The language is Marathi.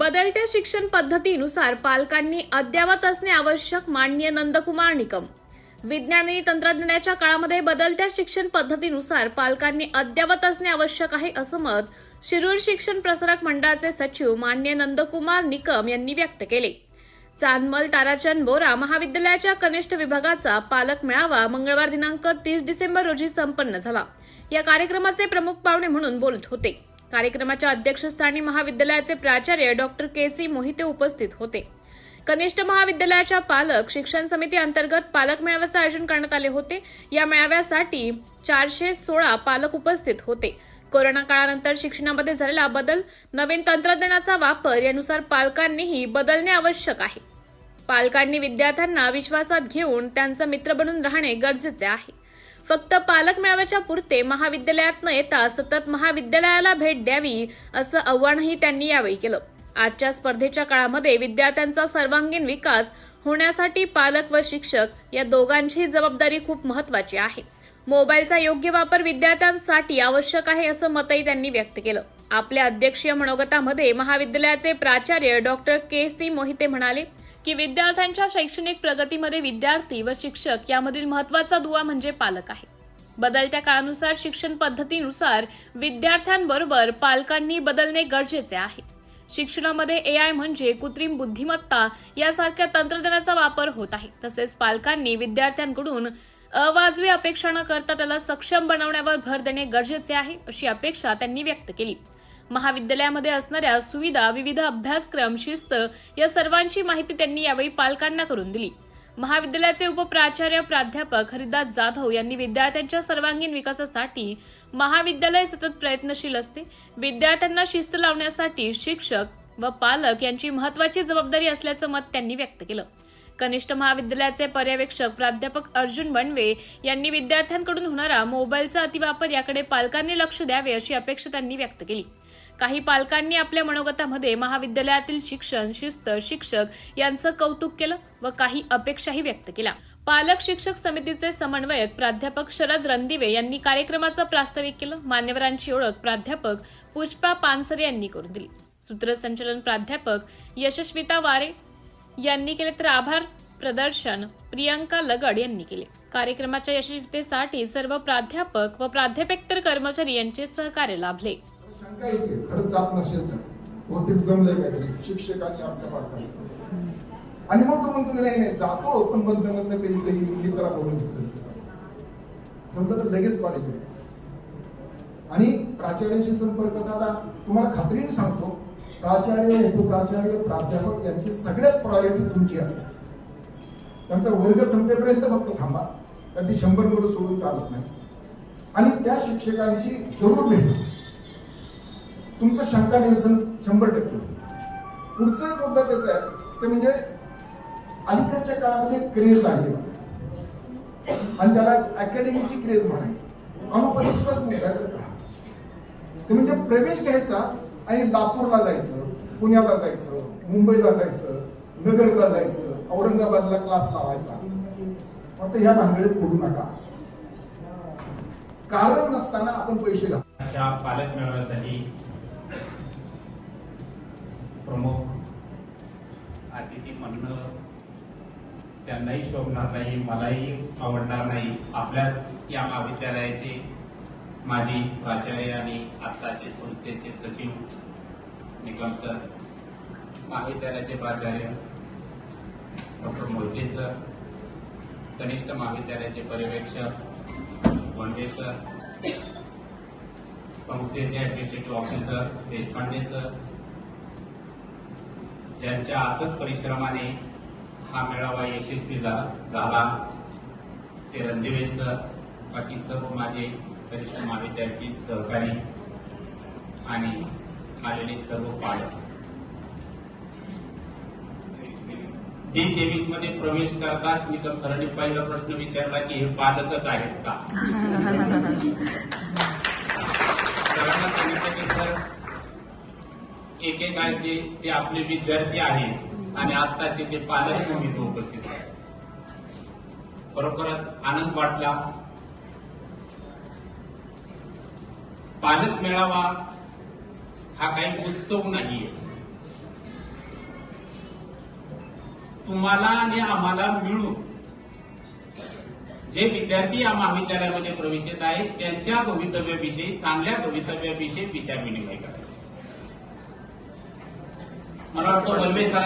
बदलत्या शिक्षण पद्धतीनुसार पालकांनी अद्ययावत असणे आवश्यक मान्य नंदकुमार निकम. विज्ञान आणि तंत्रज्ञानाच्या काळामध्ये बदलत्या शिक्षण पद्धतीनुसार पालकांनी अद्ययावत असणे आवश्यक आहे असं मत शिरूर शिक्षण प्रसारक मंडळाचे सचिव मान्य नंदकुमार निकम यांनी व्यक्त केले. चांदमल ताराचंद बोरा महाविद्यालयाच्या कनिष्ठ विभागाचा पालक मेळावा मंगळवार दिनांक तीस डिसेंबर रोजी संपन्न झाला. या कार्यक्रमाचे प्रमुख पाहुणे म्हणून बोलत होते. कार्यक्रमाच्या अध्यक्षस्थानी महाविद्यालयाचे प्राचार्य डॉक्टर के सी मोहिते उपस्थित होते. कनिष्ठ महाविद्यालयाच्या पालक शिक्षण समिती अंतर्गत पालक मेळाव्याचे आयोजन करण्यात आले होते. या मेळाव्यासाठी चारशे सोळा पालक उपस्थित होते. कोरोना काळानंतर शिक्षणामध्ये झालेला बदल नवीन तंत्रज्ञानाचा वापर यानुसार पालकांनीही बदलणे आवश्यक आहे. पालकांनी विद्यार्थ्यांना विश्वासात घेऊन त्यांचा मित्र बनून राहणे गरजेचे आहे. फक्त पालक मेळाव्याच्या पुरते महाविद्यालयात न येता सतत महाविद्यालयाला भेट द्यावी असं आव्हानही त्यांनी यावेळी केलं. आजच्या स्पर्धेच्या काळामध्ये विद्यार्थ्यांचा सर्वांगीण विकास होण्यासाठी पालक व शिक्षक या दोघांची जबाबदारी खूप महत्वाची आहे. मोबाईलचा योग्य वापर विद्यार्थ्यांसाठी आवश्यक आहे असं मतही त्यांनी व्यक्त केलं. आपल्या अध्यक्षीय मनोगतामध्ये महाविद्यालयाचे प्राचार्य डॉक्टर के सी मोहिते म्हणाले की विद्यार्थ्यांच्या शैक्षणिक प्रगतीमध्ये विद्यार्थी व शिक्षक यामधील महत्त्वाचा दुवा म्हणजे पालक आहे. बदलत्या काळानुसार शिक्षण पद्धतीनुसार विद्यार्थ्यांबरोबर पालकांनी बदलणे गरजेचे आहे. शिक्षणामध्ये ए आय म्हणजे कृत्रिम बुद्धिमत्ता यासारख्या तंत्रज्ञानाचा वापर होत आहे. तसेच पालकांनी विद्यार्थ्यांकडून अवाजवी अपेक्षा न करता त्याला सक्षम बनवण्यावर भर देणे गरजेचे आहे अशी अपेक्षा त्यांनी व्यक्त केली. महाविद्यालयामध्ये असणाऱ्या सुविधा विविध अभ्यासक्रम शिस्त या सर्वांची माहिती त्यांनी यावेळी पालकांना करून दिली. महाविद्यालयाचे उपप्राचार्य प्राध्यापक हरिदास जाधव यांनी विद्यार्थ्यांच्या सर्वांगीण विकासासाठी महाविद्यालय सतत प्रयत्नशील असते. विद्यार्थ्यांना शिस्त लावण्यासाठी शिक्षक व पालक यांची महत्वाची जबाबदारी असल्याचं मत त्यांनी व्यक्त केलं. कनिष्ठ महाविद्यालयाचे पर्यवेक्षक प्राध्यापक अर्जुन बनवे यांनी विद्यार्थ्यांकडून होणारा मोबाईलचा अतिवापर याकडे पालकांनी लक्ष द्यावे अशी अपेक्षा त्यांनी व्यक्त केली. काही पालकांनी आपल्या मनोगतामध्ये महाविद्यालयातील शिक्षण शिस्त शिक्षक यांचं कौतुक केलं व काही अपेक्षाही व्यक्त केल्या. पालक शिक्षक समितीचे समन्वयक प्राध्यापक शरद रणदिवे यांनी कार्यक्रमाचं प्रास्ताविक केलं. मान्यवरांची ओळख प्राध्यापक पुष्पा पानसरे यांनी करून दिली. सूत्रसंचालन प्राध्यापक यशस्विता वारे यांनी केले तर आभार प्रदर्शन प्रियंका लगड यांनी केले. कार्यक्रमाच्या यशस्वीतेसाठी सर्व प्राध्यापक व प्राध्यापक कर्मचारी यांचे सहकार्य लाभले. शंका येते खरंच जात नसेल तर. बहुतेक जमलंय काहीतरी शिक्षकांनी आपल्या बाळकाचं. आणि मग तो म्हणतो की नाही नाही जातो पण बंद बंद कधीतरी मित्रा बोलून जमलं तर लगेच कॉलेज आणि प्राचार्यांशी संपर्क साधा. तुम्हाला खात्रीने सांगतो प्राचार्य उपप्राचार्य प्राध्यापक यांची सगळ्यात प्रायोरिटी तुमची असते त्यांचा वर्ग संपेपर्यंत फक्त थांबा. कारण ती शंभर मुलं सोडून चालत नाही. आणि त्या शिक्षकांशी जरूर भेटा. तुमचं शंका निरसन शंभर टक्के. पुढचा पुढचं एक मुद्दा त्याचा आहे ते म्हणजे अलीकडच्या काळामध्ये क्रेज आहे. आणि त्याला अकॅडमीची क्रेज म्हणायची. अनुपस्थितीचाच मुद्दा का. ते म्हणजे प्रवेश घ्यायचा आणि लातूरला जायचं पुण्याला जायचं मुंबईला जायचं नगरला जायचं औरंगाबादला क्लास लावायचा. फक्त ह्या भानगडीत पडू नका. कारण नसताना आपण पैसे घालू. पालक मिळवण्यासाठी प्रमुख अतिथी म्हणणं त्यांनाही शोभणार नाही मलाही आवडणार नाही. आपल्याच या महाविद्यालयाचे माजी प्राचार्य आणि आत्ताचे संस्थेचे सचिव निकम सर महाविद्यालयाचे प्राचार्य डॉक्टर मोहिते सर कनिष्ठ महाविद्यालयाचे पर्यवेक्षक बोंडे सर संस्थेचे ऍडमिनिस्ट्रेटिव्ह ऑफिसर देशपांडे सर ज्यांच्या अथक परिश्रमाने हा मेळावा यशस्वी झाला. ते रणदिवे सर बाकी सर्व माझे वरिष्ठ महाविद्यार्थी सहकारी आणि आलेले सर्व पालक. डी तेवीसमध्ये प्रवेश करताच निकम सरांनी पहिला प्रश्न विचारला की हे पालकच आहेत का? सरांना सांगितलं की सर एकेकाळचे ते आपले विद्यार्थी आहेत आणि आत्ताचे ते पालक म्हणून इथे उपस्थित आहेत. खरोखरच आनंद वाटला. पालक मेळावा हा काही उत्सव नाहीये. तुम्हाला आणि आम्हाला मिळून जे विद्यार्थी या महाविद्यालयामध्ये प्रवेश येत आहेत त्यांच्या भवितव्याविषयी चांगल्या भवितव्याविषयी विचार विनिमय करायचा. मला वाटतं वल्वे सर